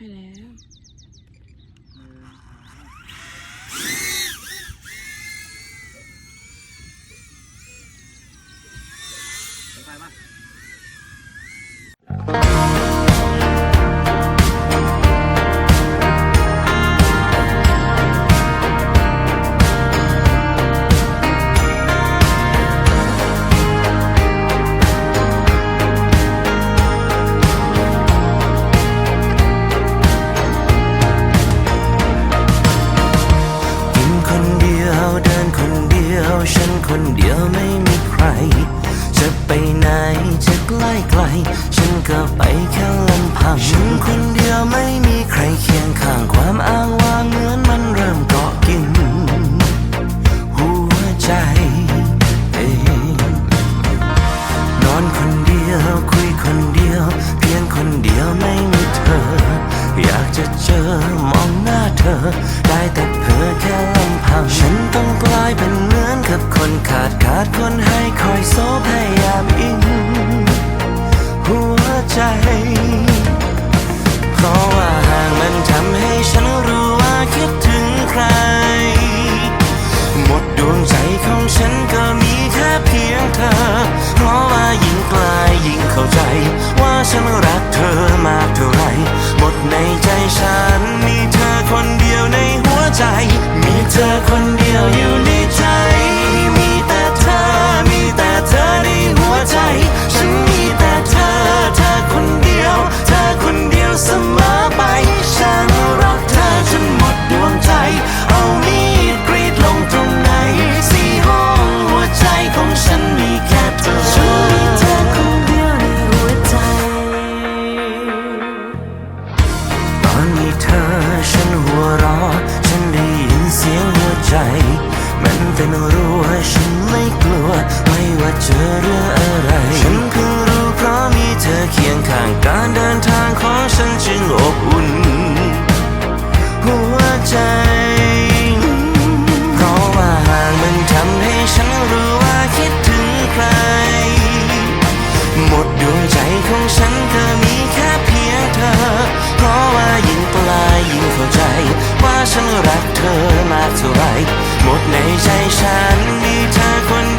ให้แล้วไปปะ คนเดียวไม่มีใคร จะไปไหนจะใกล้ไกล ฉันก็ไปแค่ลำพังฉันคนเดียวไม่มีใครเคียงข้างความอ้างว้างเหมือนมันเริ่มเกาะกิน หัวใจเองนอนคนเดียวคุยคนเดียว เพียงคนเดียวไม่มีเธอ อยากจะเจอมองหน้าเธอ ได้แต่เพ้อแค่ลำพังฉันต้องกลายเป็น ขาดขาดคนให้คอยโซพยายามอิงหัวใจ เพราะว่าห่างมันทำให้ฉันรู้ว่าคิดถึงใคร หมดดวงใจของฉันก็มีแค่เพียงเธอ เพราะว่ายิ่งไกลยิ่งเข้าใจ ว่าฉันรักเธอมากเท่าไรหมดในใจฉันมี มันเป็นรั้ว่าฉันไม่กลัว ไม่ว่าเจอเรื่องอะไร ฉันเพิ่งรู้เพราะมีเธอเคียงข้างการเดินทางของฉันจึงอบอุ่น หัวใจ เพราะว่าห่างมันทำให้ฉันรู้ว่าคิดถึงใคร หมดดวงใจของฉันก็มีแค่เพียงเธอ เพราะว่ายิ่งไกลยิ่งเข้าใจ ว่าฉันรักเธอมากเท่าไหร หมดในใจฉันมีเธอคน